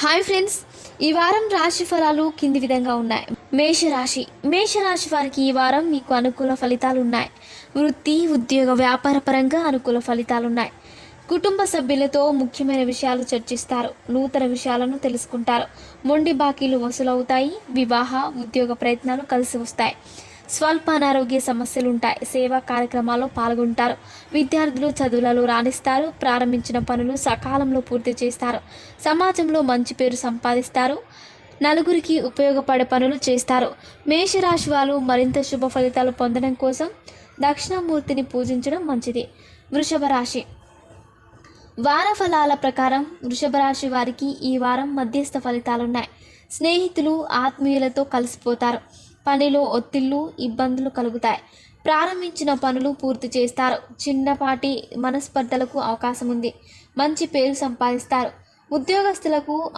Hi friends ఈ వారం రాశి ఫలాలు కింది విధంగా ఉన్నాయి. మేషరాశి మేషరాశి వారికి ఈ వారం మీకు అనుకూల ఫలితాలు ఉన్నాయి. వృత్తి ఉద్యోగ వ్యాపార పరంగా అనుకూల ఫలితాలు ఉన్నాయి. కుటుంబ సభ్యులతో ముఖ్యమైన విషయాలు చర్చిస్తారు. నూతన విషయాలను తెలుసుకుంటారు. మొండి బాకీలు వసూలవుతాయి. వివాహ ఉద్యోగ ప్రయత్నాలు కలిసి వస్తాయి. స్వల్ప అనారోగ్య సమస్యలు ఉంటాయి సేవా కార్యక్రమాల్లో పాల్గొంటారు. విద్యార్థులు చదువులలో రాణిస్తారు. ప్రారంభించిన పనులు సకాలంలో పూర్తి చేస్తారు. సమాజంలో మంచి పేరు సంపాదిస్తారు. నలుగురికి ఉపయోగపడే పనులు చేస్తారు. మేషరాశి వాళ్ళు మరింత శుభ ఫలితాలు పొందడం కోసం దక్షిణామూర్తిని పూజించడం మంచిది. వృషభ రాశి వార ఫలాల ప్రకారం వృషభ రాశి వారికి ఈ వారం మధ్యస్థ ఫలితాలున్నాయి. స్నేహితులు ఆత్మీయులతో కలిసిపోతారు. పనిలో ఒత్తిళ్ళు ఇబ్బందులు కలుగుతాయి. ప్రారంభించిన పనులు పూర్తి చేస్తారు. చిన్నపాటి మనస్పర్ధలకు అవకాశం ఉంది మంచి పేరు సంపాదిస్తారు. ఉద్యోగస్తులకు